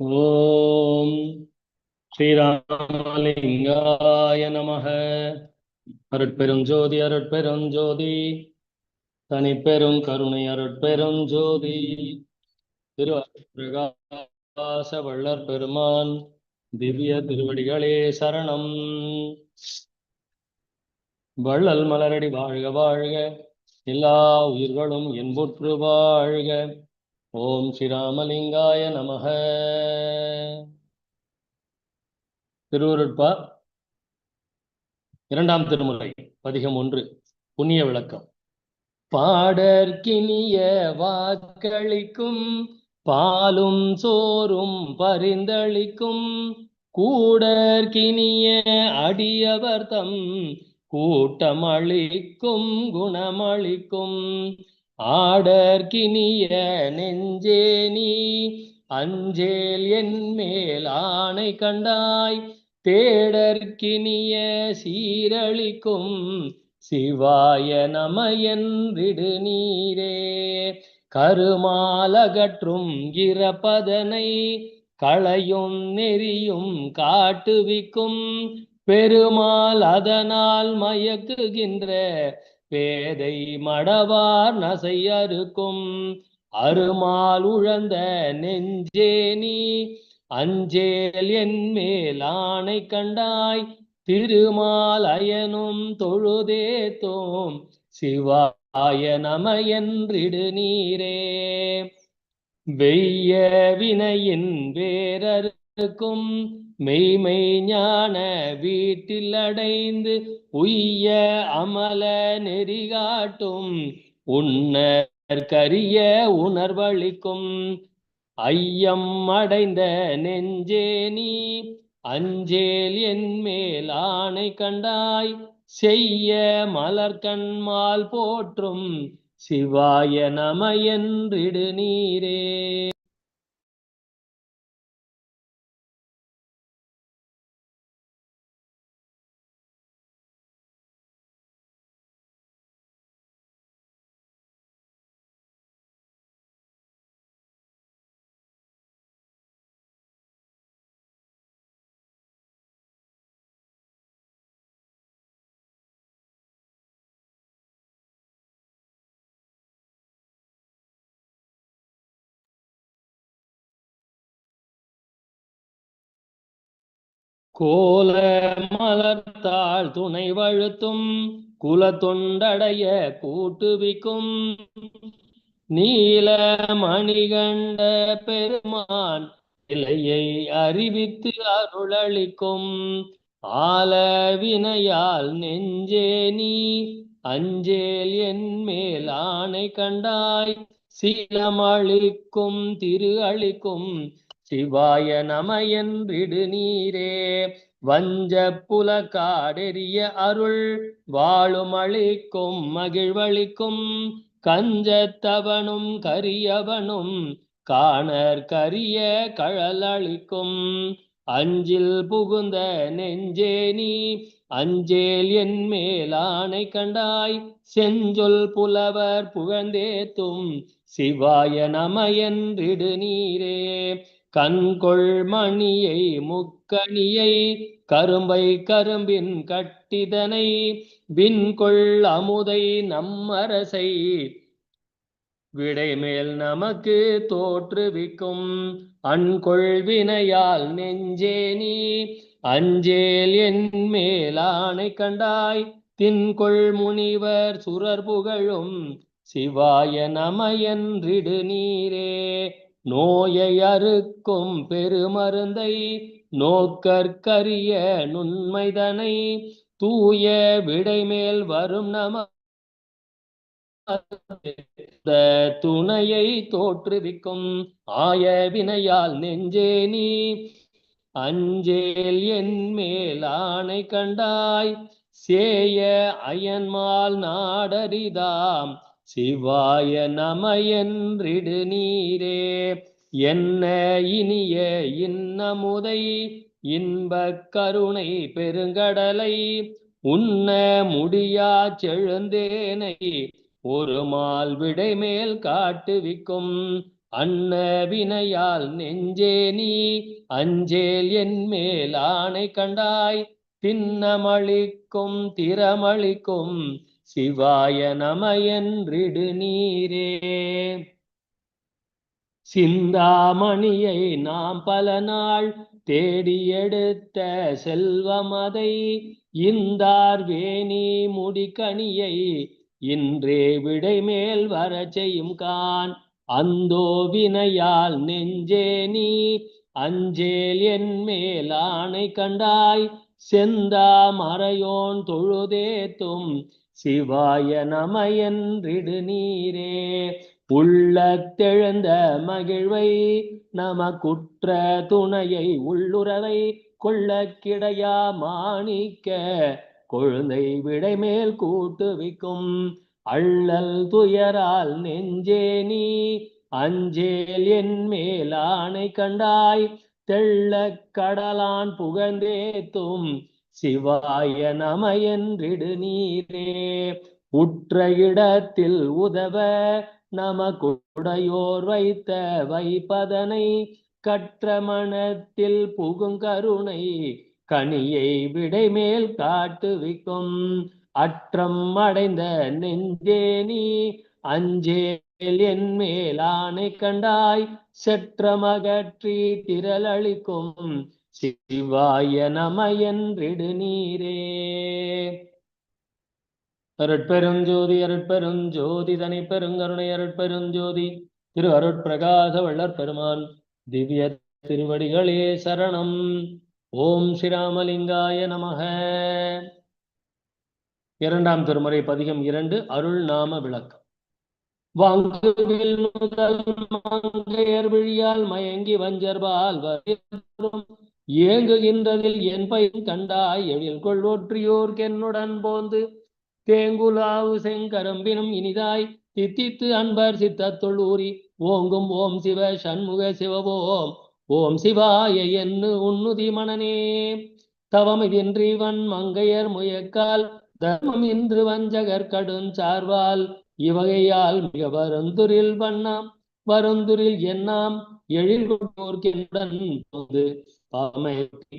ஓம் ஸ்ரீராமலிங்காய நமக. அருட்பெரும் ஜோதி தனிப்பெரும் கருணை அருட்பெருஞ்சோதி திரு பிரகாச வள்ளர் பெருமான் திவ்ய திருவடிகளே சரணம். வள்ளல் மலரடி வாழ்க வாழ்க. எல்லா உயிர்களும் என்புற்று வாழ்க. ஓம் ஸ்ரீராமலிங்காய நமக. திருவருட்பா இரண்டாம் திருமுறை பதிகம் ஒன்று புண்ணிய விளக்கம். பாடற்கினிய வாக்களிக்கும் பாலும் சோறும் பரிந்தளிக்கும் கூடற்கினிய அடியவர் தம் கூட்டமளிக்கும் குணமளிக்கும். ஆடற்கினிய நெஞ்சே நீ அஞ்சேல் என் மேல் ஆணை கண்டாய். தேடற்கினிய சீரழிக்கும் சிவாய நமயன் விடு நீரே கருமாலகற்றும் இறப்பதனை களையும் நெறியும் காட்டுவிக்கும். பெருமாள் அதனால் மயக்குகின்ற பேதை மடவார் நசை அறுக்கும் அருமால் உழந்த நெஞ்சே நீ அஞ்சேல் என் மேல் ஆணை கண்டாய். திருமால் அயனும் தொழுதேத்தோம் சிவாய நம என்றிடு நீரே. வெய்ய வினையின் வேறருக்கும் மெய்மை ஞான வீட்டில் அடைந்து உய்ய அமல நெறிகாட்டும் உன்னர் கரிய உணர்வளிக்கும் ஐயம் அடைந்த நெஞ்சே நீ அஞ்சேல் என் மேல் ஆணை கண்டாய் செய்ய மலர்கண்மால் போற்றும் சிவாய நம என்றிடு நீரே. கோல மலர்த்தாள் துணை வழுத்தும் குல தொண்டடைய கூட்டுவிக்கும். நீல மணிகண்ட பெருமான் இலையை அறிவித்து அருளளிக்கும். ஆல வினையால் நெஞ்சே நீ அஞ்சேல் என் மேல் ஆணை கண்டாய். சீலமளிக்கும் திரு அளிக்கும். சிவாய நம நீரே. வஞ்ச புல காடெறிய அருள் வாழும் அழிக்கும் மகிழ்வழிக்கும் கஞ்சத்தவனும் கரியவனும் காணர் கரிய கழலளிக்கும் அஞ்சில் புகுந்த நெஞ்சே நீ அஞ்சேல் என் மேலானை கண்டாய். செஞ்சொல் புலவர் புகழ்ந்தேத்தும் சிவாய நம என்றிடு நீரே. கண்கொள் மணியை முக்கணியை கரும்பை கரும்பின் கட்டிதனை விண்கொள் அமுதை நம்மரசை. விடைமேல் நமக்கு தோற்றுவிக்கும் அன்கொள் வினையால் நெஞ்சே நீ. அஞ்சேல் என் மேலானை கண்டாய். தின்கொள் முனிவர் சுரர் புகழும் சிவாய நமயன்றிடு நீரே. நோயை அறுக்கும் பெருமருந்தை நோக்கற்கரிய நுண்மைதனை தூய விடைமேல் வரும் நம துணையை தோற்றுவிக்கும் ஆய வினையால் நெஞ்சே நீ. அஞ்சேல் என் மேல் ஆணை கண்டாய். சேய அயன்மால் நாடரிதாம் சிவாய நம என்றிடு நீரே. என்ன இனிய இன்னமுதை இன்பக் கருணை பெருங்கடலை உண்ண முடியா செழுந்தேனை ஒரு மால் விடை மேல் காட்டுவிக்கும் அன்ன வினையால் நெஞ்சே நீ அஞ்சேல் என் மேல் ஆணை கண்டாய் தின்னமளிக்கும் திறமளிக்கும் சிவாய நம நீரே. சிந்தாமணியை நாம் பல நாள் தேடி எடுத்த செல்வமதை இந்தார் வேணி முடிக்கணியை இன்றே விடை மேல் வர செய்யும் கான். அந்தோ வினையால் நெஞ்சே நீ அஞ்சேல் என் மேல் ஆணை கண்டாய். செந்தா மறையோன் தொழுதேத்தும் சிவாய நம நீரே. உள்ளத்தெழுந்த மகிழ்வை நமக்குற்ற துணையை உள்ளுறவை கொள்ள கிடையா மாணிக்க. கொழுந்தை விடைமேல் கூட்டுவிக்கும் அள்ளல் துயரால் நெஞ்சே நீ. அஞ்சேல் என் மேலானை கண்டாய் தெள்ள கடலான் புகழ்ந்தேத்தும் சிவாய நம என்றிடு நீரே. உற்ற இடத்தில் உதவ நமக்குடையோர் வைத்த வைப்பதனை கற்ற மனத்தில் புகுங்கருணை கனியை விடைமேல் காட்டுவிக்கும். அற்றம் அடைந்த நெஞ்சே நீ அஞ்சேல் என் மேலானை ஆணை கண்டாய். செற்றமகற்றி திரளளிக்கும். சிவாய நமயன்றிடு நீரே. அருட்பெருஞ்சோதி அருட்பெருஞ்சோதி தனி பெருங்கருணை அருட்பெருஞ்சோதி திரு அருட்பிரகாச வள்ளற் பெருமான் திவ்ய திருவடிகளே சரணம். ஓம் ஸ்ரீராமலிங்காய நமக. இரண்டாம் திருமுறை பதிகம் இரண்டு அருள் நாம விளக்கம். வாங்குவில் முதல் மங்கையர் விழியால் மயங்கி வஞ்சர்பால் ஏங்குகின்றதில் என் பையன் கண்டாய் எழில் கொள்ளொற்றியோர் கென்னுடன் போந்து. தேங்குலாவு செங்கரம்பினும் இனிதாய் தித்தித்து அன்பர் சித்தத்துள் ஊறி. ஓங்கும் ஓம் சிவ சண்முக சிவவோம் ஓம் சிவாய என்று உன்னுதி மனனே. தவமிதின்றி வன் மங்கையர் முயக்கால் தர்மம் இன்று வஞ்சகர் கடும் சார்வால். இவகையால் மிக வருந்துரில் வண்ணாம் வருந்துரில் எண்ணாம் எழில் கொண்டோர்க்கின்றுடன் போது பாவமயற்றி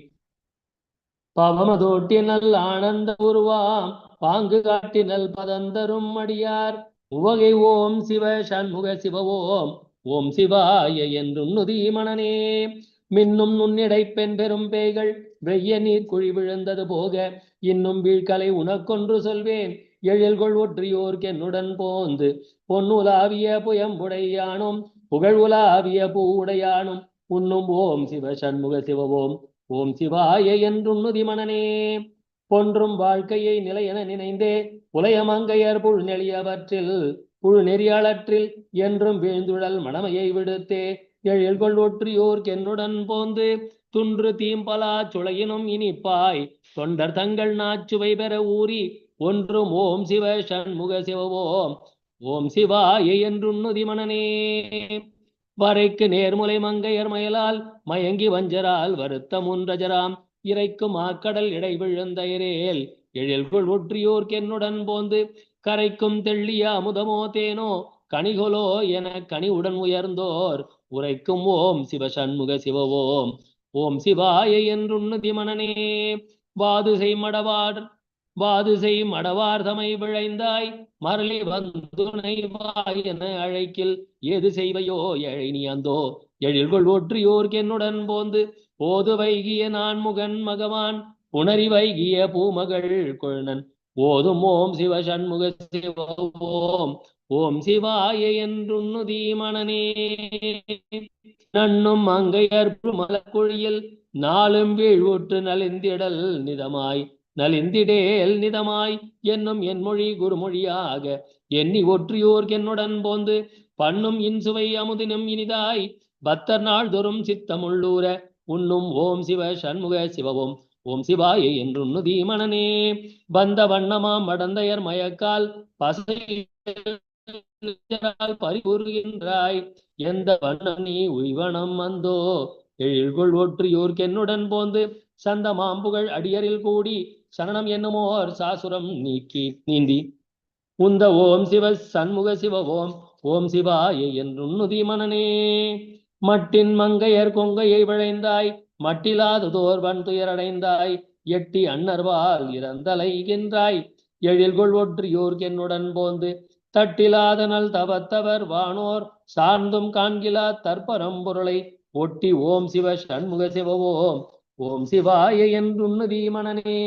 பவமதோட்டினல் ஆனந்த உருவாம் பாங்கு காட்டினல் பதந்தரும் அடியார். உவகை ஓம் சிவ சண்முக சிவ ஓம் ஓம் சிவாய என்றும் நுதி மனனே. மின்னும் நுண்ணிடை பெண் பெரும் பேய்கள் வெய்ய நீர் குழி விழுந்தது போக இன்னும் வீழ்கலை உனக்கொன்று சொல்வேன். எழில்கொள் ஒற்றியோர்க்கு என்னுடன் போந்து பொன்னுலாவிய புயம்புடையானும் புகழ் உலாவிய பூவுடையானும். உன்னும் ஓம் சிவ சண்முக சிவ ஓம் ஓம் சிவாய என்றும் நுதி பொன்றும் வாழ்க்கையை நிலையென நினைந்தே உலயமங்கையர் புல் நெளியவற்றில் புழு நெறியாளற்றில் என்றும் வீழ்ந்துழல் மனமையை விடுத்தே. எழில்கொள் ஒற்றியோர் என்னுடன் போந்து துன்று தீம்பலா சுளையினும் இனிப்பாய். தொண்டர் தங்கள் நாச்சுவை பெற ஊறி ஒன்றும் ஓம் சிவ சண்முக சிவ ஓம் ஓம் சிவாய என்றுன்னுதி மனனே. வரைக்கு நேர்முலை மங்கையர் மயலால் மயங்கி வஞ்சரால் வருத்தம் ஒன்றஜராம் இறைக்கும் ஆக்கடல் இடை விழுந்த இரேல் எழில்குள் ஒற்றியோர்க்கு என்னுடன் போந்து கரைக்கும் தெள்ளிய அமுதமோ தேனோ கனிகொலோ என கனிவுடன் உயர்ந்தோர் உரைக்கும் ஓம் சிவ சண்முக சிவ ஓம். ஓம் சிவாய என்றுன்னதி மனனே. வாது செய் மடவார் மடவார்தமை விழைந்தாய் மரளி வந்துனை வாய் என அழைக்கில் ஏது செய்வையோ எழை நீ அந்தோ எழில்கொள் ஒற்றியோர்க்கு என்னுடன் போந்து போது வைகிய நான் முகன் மகவான் புணரி வைகிய பூமகள் கொழுனன் ஓதும் ஓம் சிவ சண்முக சிவ ஓம் ஓம் சிவாய என்றுன்னுதி மணனே நன்னும் அங்கையற்பு மலக்குழியில் நாளும் வீழ்வுற்று நலிந்திடல் நிதமாய் நலிந்திடேல் நிதமாய் என்னும் என் மொழி குருமொழியாக. எண்ணி ஒற்றியோர் என்னுடன் போந்து பண்ணும் இன்சுவை அமுதினும் இனிதாய். பத்தர் நாள்தோறும் சித்தமுள்ளூர உண்ணும் ஓம் சிவ சண்முக சிவவும். ஓம் சிவாய என்றுன்னுதி மனனே. வந்த வண்ணமாம் மடந்தையர் மயக்கால் பசை பறிபுறுகின்றாய் எந்த வண்ணம் நீ உய்வனம் வந்தோ? எழில்கொள் ஒற்றியோர்க்கென்னுடன் போந்து சந்த மாம்புகள் அடியரில் கூடி சரணம் என்னுமோர் சாசுரம் நீக்கி நீந்தி. உந்த ஓம் சிவ சண்முக சிவ ஓம் ஓம் சிவாய என்றுன்னுதி மனனே. மட்டின் மங்கையர் கொங்கையை விளைந்தாய் மட்டிலாததோர் வன் துயரடைந்தாய் எட்டி அன்னர்வால் இறந்தலைகின்றாய் எழில்கொள் ஒற்றியோர் என்னுடன் போந்து தட்டிலாதனல் தவத்தவர் வானோர் சார்ந்தும் காண்கிலா தற்பரம் பொருளை ஒட்டி ஓம் சிவ சண்முக சிவ ஓம் ஓம் சிவாய என்றுன்னதி மனனே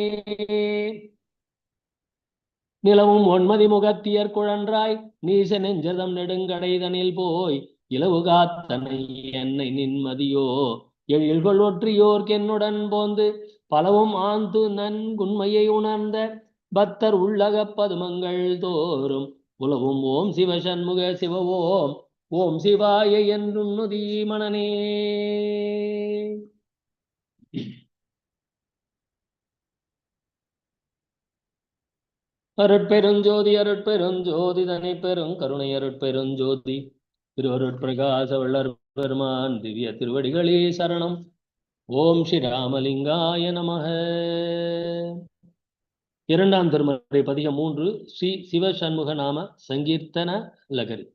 நிலவும் ஒன்மதி முகத்தியர் குழன்றாய் நீச நெஞ்சதம் நெடுங்கடைதனில் போய் இலவு காத்தனை என்னை நின்மதியோ. எழில்கொள் ஒற்றியோர்க்கென்னுடன் போந்து பலவும் ஆந்து நன்குண்மையை உணர்ந்த பக்தர் உள்ளக பதுமங்கள் தோறும் உலவும் ஓம் சிவ சண்முக சிவ ஓம் ஓம் சிவாய என்றுன்னுதி மனனே அருட்பெருஞ்சோதி அருட்பெருஞ்சோதி தனி பெரும் கருணை அருட்பெருஞ்சோதி. திருவருட்பிரகாச வள்ளர் பெருமான் திவ்ய திருவடிகளே சரணம். ஓம் ஸ்ரீ ராமலிங்காய நமக. இரண்டாம் திருமறை பதிகம் மூன்று ஸ்ரீ சிவ சண்முக நாம சங்கீர்த்தன லகரி.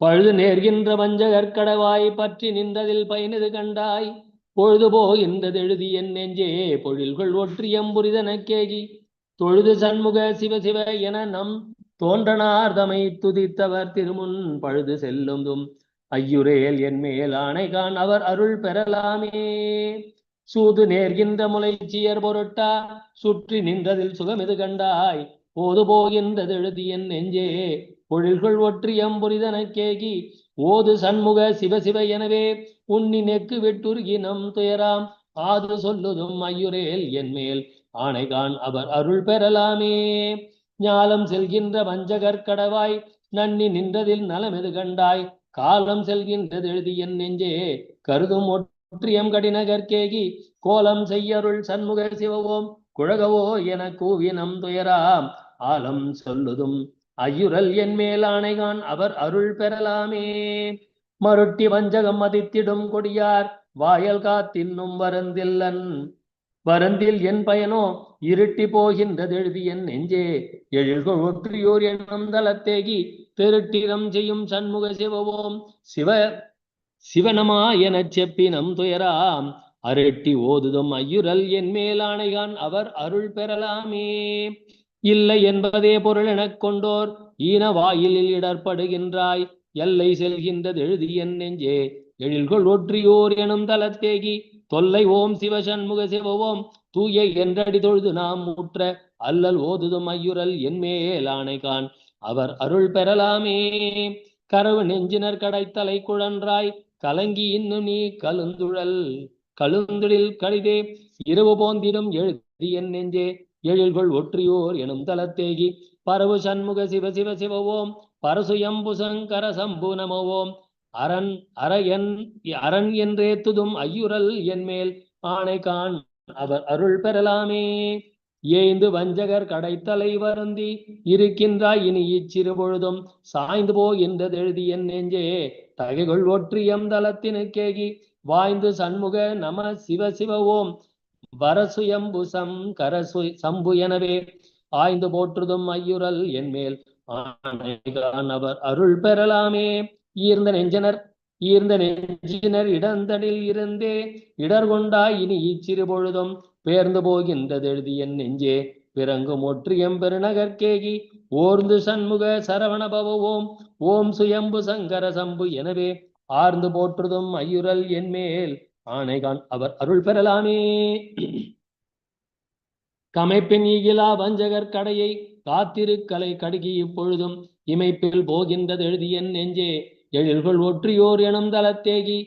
பழுது நேர்கின்ற வஞ்சகற்கடவாய் பற்றி நின்றதில் பயனது கண்டாய். பொழுதுபோ இந்ததெழுதி என் நெஞ்சே பொழில்கள் ஒற்றியம் கேகி. தொழுது சண்முக சிவ சிவ என நம் தோன்றனார் தமை துதித்தவர் திருமுன் பழுது செல்லுந்தும் ஐயுரேல் என் மேல் ஆணைகான் அவர் அருள் பெறலாமே. சூது நேர்கின்ற முளைச்சியர் பொருட்டா சுற்றி நின்றதில் சுகமிது கண்டாய்? போது போகின்றது எழுதி என் நெஞ்சே பொழில்கள் ஒற்றியம் புரிதனக்கேகி ஓது சண்முக சிவ சிவ எனவே உன்னி நெக்கு வெட்டுருகினம் துயராம். ஆது சொல்லுதும் ஐயுரேல் என் மேல் ஆணைகான் அவர் அருள் பெறலாமே. ஞாலம் செல்கின்ற வஞ்சகர் கடவாய் நன்னி நின்றதில் நலமெது கண்டாய். காலம் செல்கின்றது எழுதி என் நெஞ்சே கருதும் ஒற்றியம் கடினகர்கேகி கோலம் செய்யருள் சண்முக சிவவோம் குழகவோ என கூவினம் துயராம். ஆலம் சொல்லுதும் ஐயுரல் என் மேலானைகான் அவர் அருள் பெறலாமே. மருட்டி வஞ்சகம் மதித்திடும் கொடியார் வாயல் காத்தின்னும் வரந்தில்லன். வரந்தில் என் பயனோ இருட்டி போகின்றது எழுதி என் நெஞ்சே. எழில்கொள் ஒற்றியோர் என்னும் தளத்தேகி திருட்டிரம் செய்யும் சண்முக சிவவோம். சிவ சிவனமா எனச் செப்பினம் துயராம். அரட்டி ஓதுதும் ஐயுரல் என் மேலானைகான் அவர் அருள் பெறலாமே. இல்லை என்பதே பொருள் எனக் கொண்டோர். ஈன வாயிலில் இடர்படுகின்றாய். எல்லை செல்கின்றது எழுதி என் நெஞ்சே. எழில்கொள் ஒற்றியோர் எனும் தலத்தேகி. தொல்லை ஓம் சிவசண்முக சிவவோம். சிவ ஓம் தூய என்றடி தொழுது நாம் முற்ற அல்லல் ஓதுதும் ஐயுரல் என்மேலானை கான் அவர் அருள் பெறலாமே. கரவு நெஞ்சினர் கடைத்தலை குழன்றாய். கலங்கி இன்னும் நீ கலுந்துழல் கழுந்துடில் கடிதே. இரவு போந்திடும் எழுதி என் நெஞ்சே. எழில்கொள் ஒற்றியோர் எனும் தலத்தேகி. பரவு சண்முக சிவ சிவ சிவவோம். ஓம் பரசுயம்பு சங்கர சம்பு நம ஓம் அரண் அரையன் அரண் என்றே துதும் ஐயுரல் என்மேல். ஆணை காண் அவர் அருள் பெறலாமே. ஏய்ந்து வஞ்சகர் கடைத்தலை வருந்தி. இருக்கின்றாய் இனி இச்சிறு பொழுதும். சாய்ந்து போ எழுதி என் நெஞ்சே. தகைகள் ஒற்றியம் தலத்தினுக்கேகி. வாய்ந்து சண்முக நம சிவ சிவ ஓம் வரசுயம்பு சம் கரசு சம்பு எனவே ஆய்ந்து போற்றுதும் ஐயுரல் என் மேல் அவர் அருள் பெறலாமே. ஈர்ந்த நெஞ்சனர் ஈர்ந்த நெஞ்சினர் இடந்தனில் இருந்தே. இடர் கொண்டாய் இனி இச்சிறு பொழுதும் பேர்ந்து போகின்றது எழுதி என் நெஞ்சே பிறங்கும் ஒற்றியம் பெருநகர்கேகி ஓர்ந்து சண்முக சரவண பவ ஓம் ஓம் சுயம்பு சங்கர சம்பு எனவே ஆர்ந்து போற்றுதும் ஐயுரல் என் ஆனைகான் அவர் அருள் பெறலாமே. கமைப்பின் ஈகிலா வஞ்சகர் கடையை காத்திருக்கலை கடுகி இப்பொழுதும். இமைப்பில் போகின்றது எழுதியன் நெஞ்சே எழில்கள் ஒற்றியோர் எனும் தலத்தேகி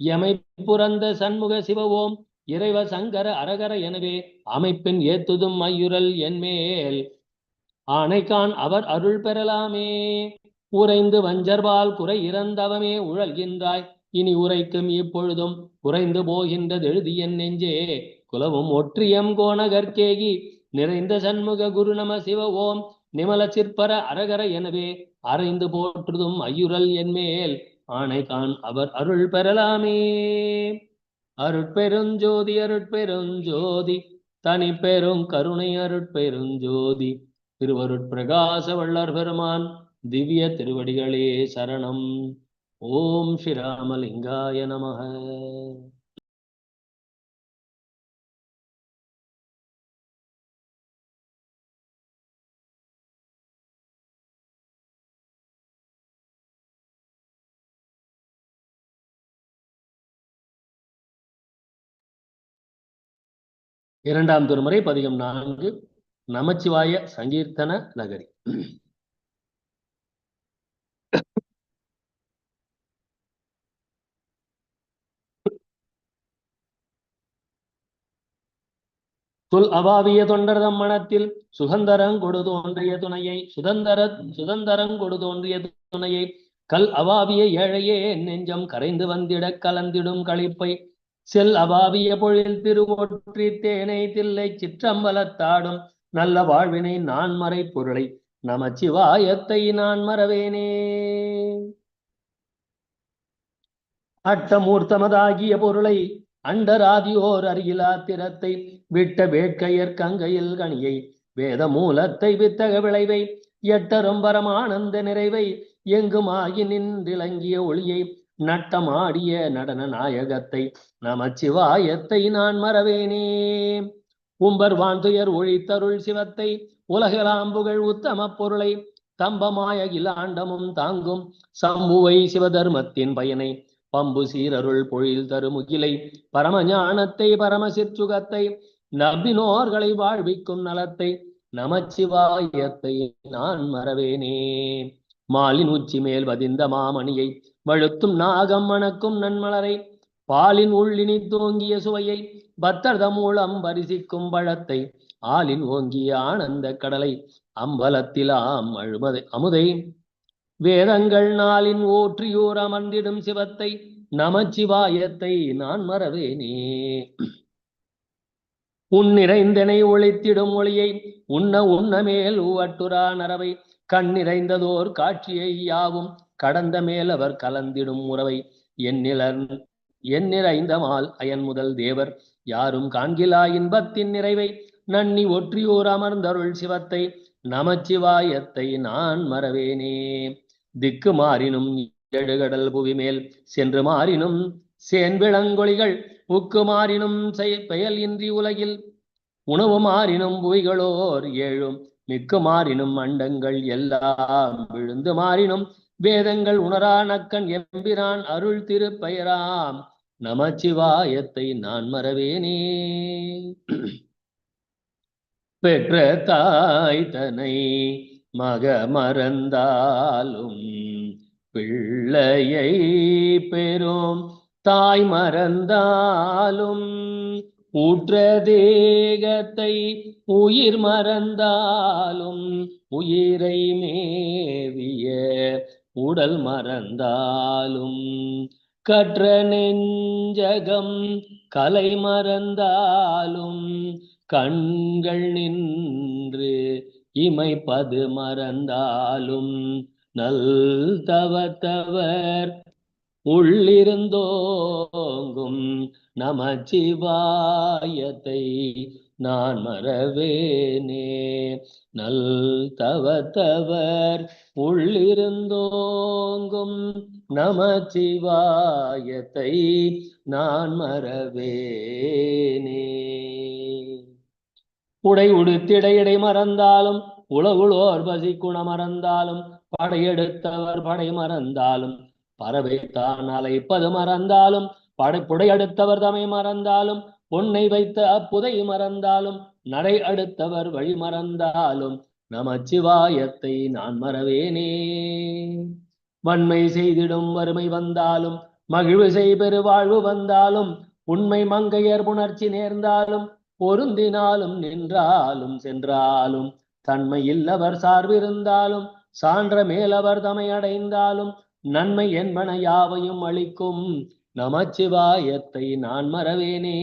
எமை புறந்த சண்முக சிவவோம் இறைவ சங்கர அரகர எனவே அமைப்பின் ஏத்துதும் ஐயுரல் என்மேல். ஆனைக்கான் அவர் அருள் பெறலாமே. உறைந்து வஞ்சர்பால் குறை இறந்தவமே உழல்கின்றாய் இனி உரைக்கும் இப்பொழுதும் உறைந்து போகின்றது எழுதிய நெஞ்சே. குலவும் ஒற்றியம் கோணகர்கேகி நிறைந்த சண்முக குரு நம சிவ ஓம். நிமல சிற்பர அரகர எனவே அறைந்து போற்றுதும் ஐயுரல் என் மேல். ஆணைகான் அவர் அருள் பெறலாமே. அருட்பெருஞ்சோதி அருட்பெருஞ்சோதி. தனி பெரும் கருணை அருட்பெருஞ்சோதி. திருவருட்பிரகாச வள்ளர் பெருமான். திவ்ய திருவடிகளே சரணம். ஓம் ஸ்ரீராமலிங்காய நமக. இரண்டாம் திருமுறை பதிகம் நான்கு நமச்சிவாய சங்கீர்த்தன நகரி. சொல் அபாவிய தொண்டர்தம் மனத்தில் சுகந்தரங் கொடு தோன்றிய துணையை. சுதந்தர சுதந்தரங் கொடு தோன்றிய துணையை. கல் அவாவிய ஏழையே நெஞ்சம் கரைந்து வந்திடக் கலந்திடும் களிப்பை. செல் அபாவிய பொழில் திருவொற்றி தேனை தில்லை சிற்றம்பலத்தாடும் நல்ல வாழ்வினை நான் மறை பொருளை. நமச்சிவாயத்தை நான் மறவேனே. அட்டமூர்த்தமதாகிய பொருளை அண்டராதியோர் அருகிலா திறத்தை. விட்ட வேட்கையர் கங்கையில் கனியை வேத மூலத்தை வித்தக விளைவை எட்டரும் பரமானந்த நிறைவை எங்குமாகி நின்றிலங்கிய ஒளியை நட்டமாடிய நடன நாயகத்தை நமச்சிவாயத்தை நான் மறவேனே. உம்பர் வான்துயர் ஒழித்தருள் சிவத்தை உலகலாம் புகழ் உத்தம பொருளை தம்பமாய இலாண்டமும் தாங்கும் சம்புவை சிவதர்மத்தின் பயனை பம்பு சீரருள் பொழில் தருமுகிலை பரமஞானத்தை பரமசிற்றுகத்தை நம்பினோர்களை வாழ்விக்கும் நலத்தை நமச்சிவாயத்தை நான் மறவேனே. மாலின் உச்சி மேல் வதிந்த மாமணியை வழுத்தும் நாகம் மணக்கும் நன்மலரை பாலின் உள்ளினி தோங்கிய சுவையை பத்தர்த மூலம் பரிசிக்கும் பழத்தை ஆலின் ஓங்கிய ஆனந்த கடலை அம்பலத்திலாம் அழுமதை அமுதை. வேதங்கள் நாளின் ஓற்றியோர் அமர்ந்திடும் சிவத்தை நமச்சிவாயத்தை நான் மறவேனே. உன் நிறைந்தனை ஒளித்திடும் ஒளியை உண்ண உண்ண மேல் ஊவட்டுரா நரவை கண் நிறைந்ததோர் காட்சியை யாவும் கடந்த மேல் அவர் கலந்திடும் உறவை. எண்ணிலர் எண்ணிறைந்த அயன் முதல் தேவர். யாரும் காண்கிலா இன்பத்தின் நிறைவை நன்னி ஒற்றியோர் அமர்ந்தருள் சிவத்தை. நமச்சிவாயத்தை நான் மறவேனே. திக்கு மாறினும் எழுகடல் புவி மேல் சென்று மாறினும் சேன்விளங்கொழிகள் உக்கு மாறினும் செய்- பெயல் இன்றி உலகில். உணவு மாறினும் புவிகளோர் ஏழும் மிக்கு மாறினும் அண்டங்கள் எல்லாம் விழுந்து மாறினும். வேதங்கள் உணரா நக்கன் எம்பிரான் அருள் திருப்பெயராம். நமச்சிவாயத்தை நான் மறவேனே. பெற்ற தாய் தனை மக மறந்தாலும் பிள்ளையை பெறும். தாய் மறந்தாலும் ஊற்ற தேகத்தை உயிர் மறந்தாலும் உயிரை மேவிய உடல் மறந்தாலும் கற்ற நெஞ்சகம் கலை மறந்தாலும் கண்கள் நின்று இமைப்பது மறந்தாலும் நல் தவத்தவர் உள்ளிருந்தோங்கும் நமச்சிவாயத்தை நான் மறவேனே. நல் தவத்தவர் உள்ளிருந்தோங்கும் நமச்சிவாயத்தை நான் மறவேனே. உடை உடுத்திடையடை மறந்தாலும் உளவுளோர் பசி குணமறந்தாலும் படையெடுத்தவர் படை மறந்தாலும் பறவை தானாலை அலைப்பது மறந்தாலும் படைப்புடை அடுத்தவர் தமை மறந்தாலும் பொன்னை வைத்த அப்புதை மறந்தாலும் நடை அடுத்தவர் வழி மறந்தாலும் நமச்சிவாயத்தை நான் மறவேனே. வன்மை செய்திடும் வறுமை வந்தாலும் மகிழ்வு செய்பெரு வாழ்வு வந்தாலும் உண்மை மங்கையர் புணர்ச்சி நேர்ந்தாலும் பொருந்தினாலும் நின்றாலும் சென்றாலும் தன்மை இல்லவர் சார்பிருந்தாலும் சான்ற மேலவர் தமை அடைந்தாலும் நன்மை என்பன யாவையும் அளிக்கும் நமச்சிவாயத்தை நான் மறவேனே.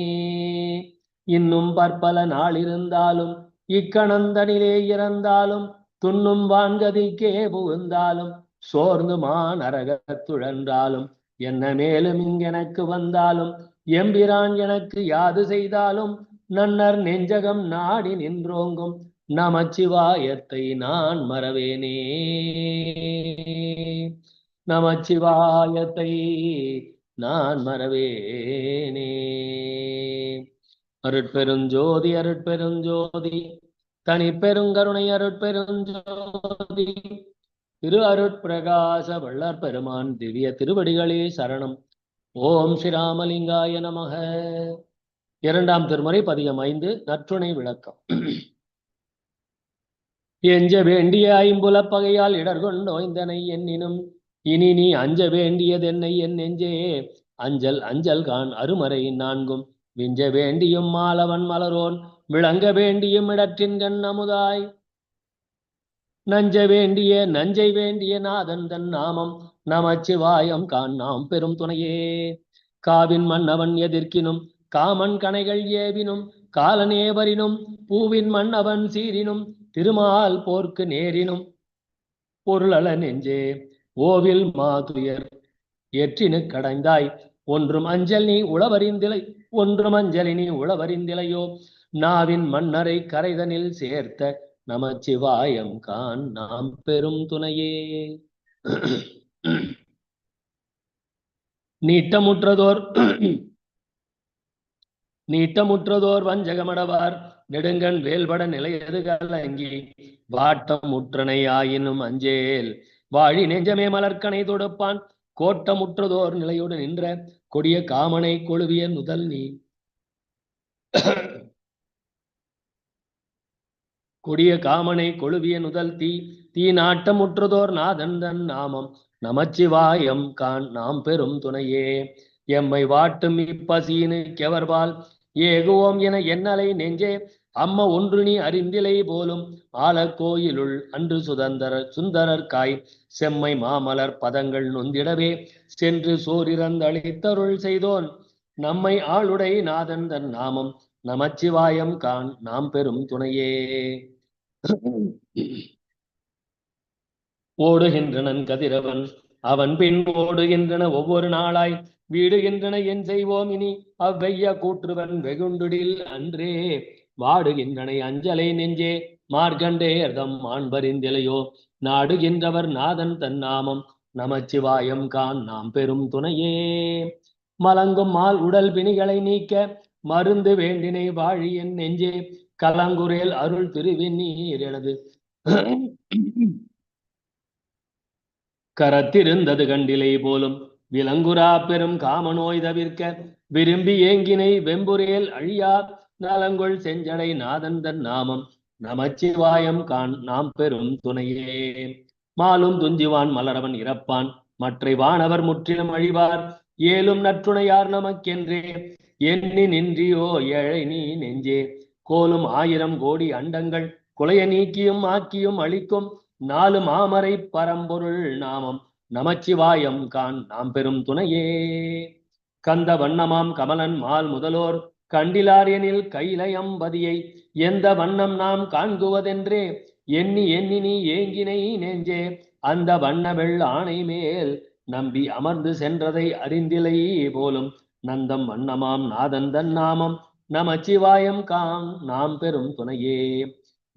இன்னும் பற்பல நாள் இருந்தாலும் இக்கணந்தனிலே இறந்தாலும் துண்ணும் வான்கதிக்கே புகுந்தாலும் சோர்ந்து மாநரகத்துழன்றாலும் என்ன மேலும் இங்கெனக்கு வந்தாலும் எம்பிரான் எனக்கு யாது செய்தாலும் நன்னர் நெஞ்சகம் நாடி நின்றோங்கும் நமச்சிவாயத்தை நான் மறவேனே. நமச்சிவாயத்தை நான் மறவேனே. அருட்பெருஞ்சோதி அருட்பெருஞ்சோதி தனி பெருங்கருணை அருட்பெருஞ்சோதி திரு அருட்பிரகாச வள்ளற் பெருமான் திவ்ய திருவடிகளே சரணம். ஓம் ஸ்ரீராமலிங்காய நமக. இரண்டாம் திருமுறை பதிகம் ஐந்து நற்றுணை விளக்கம். எஞ்ச வேண்டிய ஐம்புல பகையால் இடர்கொண்டோய்ந்தனை என்னினும் இனி நீ அஞ்ச வேண்டியதென்னை என் நெஞ்சே. அஞ்சல் அஞ்சல் கான் அருமறை நான்கும். விஞ்ச வேண்டியும் மாலவன் மலரோன். விளங்க வேண்டியும் இடற்றின் கண் அமுதாய். நஞ்ச வேண்டிய நஞ்சை வேண்டிய நாதன் தன் நாமம். நமச்சிவாயம் கான் நாம் பெரும் துணையே. காவின் மன்னவன் எதிர்க்கினும் காமன் கணைகள் ஏவினும் காலநேவரினும் பூவின் மன்னவன் சீரினும் திருமால் போர்க்கு நேரினும். பொருளல நெஞ்சே. ஓவில் மாதுயர். எற்றினு கடைந்தாய். ஒன்றும் அஞ்சல் நீ உளவறிந்திலை ஒன்றும் அஞ்சலி நீ உளவறிந்திலையோ நாவின் மன்னரை கரைதனில் சேர்த்த நமச்சிவாயம் கான் நாம் பெரும் துணையே. நீட்டமுற்றதோர் நீட்டமுற்றதோர் வஞ்சகமடவார். நெடுங்கண் வேல்பட நிலையது கலங்கி. வாட்டமுற்றனை ஆயினும் அஞ்சேல். வாழி நெஞ்சமே மலர்க்கனை தொடுப்பான். கோட்டமுற்றதோர் நிலையோடு நின்ற கொடிய காமனை கொழுவிய நுதல் நீ. கொடிய காமனை கொழுவிய நுதல் தீ. தீ நாட்டமுற்றதோர் நாதன் தன் நாமம். நமச்சிவாயம் கான் நாம் பெரும் துணையே. எம்மை வாட்டும் இப்பசீனு கெவர்பால் ஏகுவோம் என எண்ணலை நெஞ்சே. அம்ம ஒன்று அறிந்திலை போலும் ஆலக்கோயிலுள் அன்று சுதந்தர சுந்தரர்காய் செம்மை மாமலர் பதங்கள் நொந்திடவே சென்று சோரிறந்தளித்தருள் செய்தோன். நம்மை ஆளுடை நாதன் தன் நாமம் நமச்சிவாயம் கான் நாம் பெரும் துணையே. ஓடுகின்றனன் கதிரவன். அவன் பின் ஓடுகின்றன ஒவ்வொரு நாளாய். வீடுகின்றன என் செய்வோம் இனி. அவ்வைய கூற்றுவன் வெகுண்டுடில் அன்றே. வாடுகின்றனை அஞ்சலை நெஞ்சே மார்கண்டேர்தம் மாண்பறிந்திலையோ நாடுகின்றவர் நாதன் தன் நாமம் நமச்சிவாயம் கான் நாம் பெரும் துணையே. மலங்கும் மால் உடல் பிணிகளை நீக்க மருந்து வேண்டினை வாழி என் நெஞ்சே. கலங்குரேல் அருள் திருவிநீர் எனது. கரத்திருந்தது கண்டிலை போலும் விலங்குரா பெரும் காமநோய் தவிர்க்க விரும்பி ஏங்கினை வெம்புரேல் அழியா. நலங்கொள் செஞ்சடை நாதன் தன் நாமம். நமச்சிவாயம் கான் நாம் பெரும் துணையே. மாலும் துஞ்சிவான் மலரவன் இறப்பான். மற்றை வானவர் முற்றிலும் அழிவார். ஏலும் நற்றுணையார் நமக்கென்றே. எண்ணி நின்றியோ ஏழை நீ நெஞ்சே. கோலும் ஆயிரம் கோடி அண்டங்கள். குலைய நீக்கியும் ஆக்கியும் அளிக்கும் நாலு மாமரை பரம்பொருள் நாமம். நமச்சிவாயம் கான் நாம் பெரும் துணையே. கந்த வண்ணமாம் கமலன் மால் முதலோர். கண்டிலாரியனில் கைலயம்பதியை எந்த வண்ணம் நாம் காண்குவதென்றே எண்ணி எண்ணி நீ ஏங்கினை நெஞ்சே அந்த வண்ண ஆணை மேல் நம்பி அமர்ந்து சென்றதை அறிந்திலை போலும் நந்தம் வண்ணமாம் நாதன் தன் நாமம் நமச்சிவாயம் காம் நாம் பெரும் துணையே.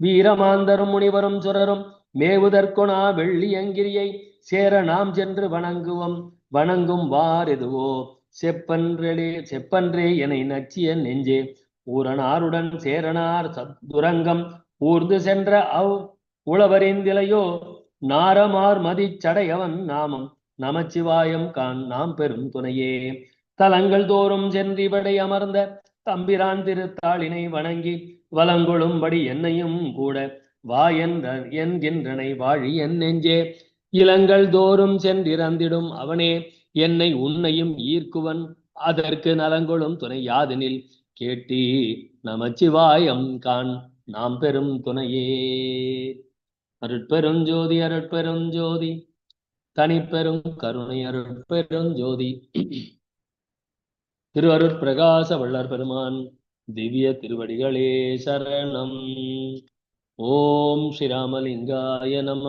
வீரமாந்தரும் முனிவரும் சுரரும் மேவுதற்கொணா வெள்ளியங்கிரியை சேர நாம் சென்று வணங்குவோம் வணங்கும் வார் எதுவோ செப்பன்றே செப்பன்றே என நச்சிய நெஞ்சே. ஊரனாருடன் சேரனார் சத்துரங்கம் ஊர்ந்து சென்ற அவ் உளவறிந்திலையோ நாரமார் மதிச்சடையவன் நாமம். நமச்சிவாயம் கான் நாம் பெரும் துணையே. தலங்கள் தோறும் சென்றிவடை அமர்ந்த தம்பிரான் திருத்தாளினை வணங்கி வலங்கொழும்படி என்னையும் கூட வா என்ற என்கின்றனை வாழி என் நெஞ்சே. இளங்கள் தோறும் சென்றிறந்திடும் அவனே. என்னை உன்னையும் ஈர்க்குவன். அதற்கு நலங்கொழும் துணை யாதெனில்? கேட்டி நமச்சிவாயம் கான் நாம் பெரும் துணையே. அருட்பெருஞ்ஜோதி அருட்பெரும் ஜோதி தனிப்பெரும் கருணை அருட்பெருஞ்சோதி. திரு அருட்பிரகாச வள்ளர் பெருமான் திவ்ய திருவடிகளே சரணம். ஓம் ஸ்ரீராமலிங்காய நம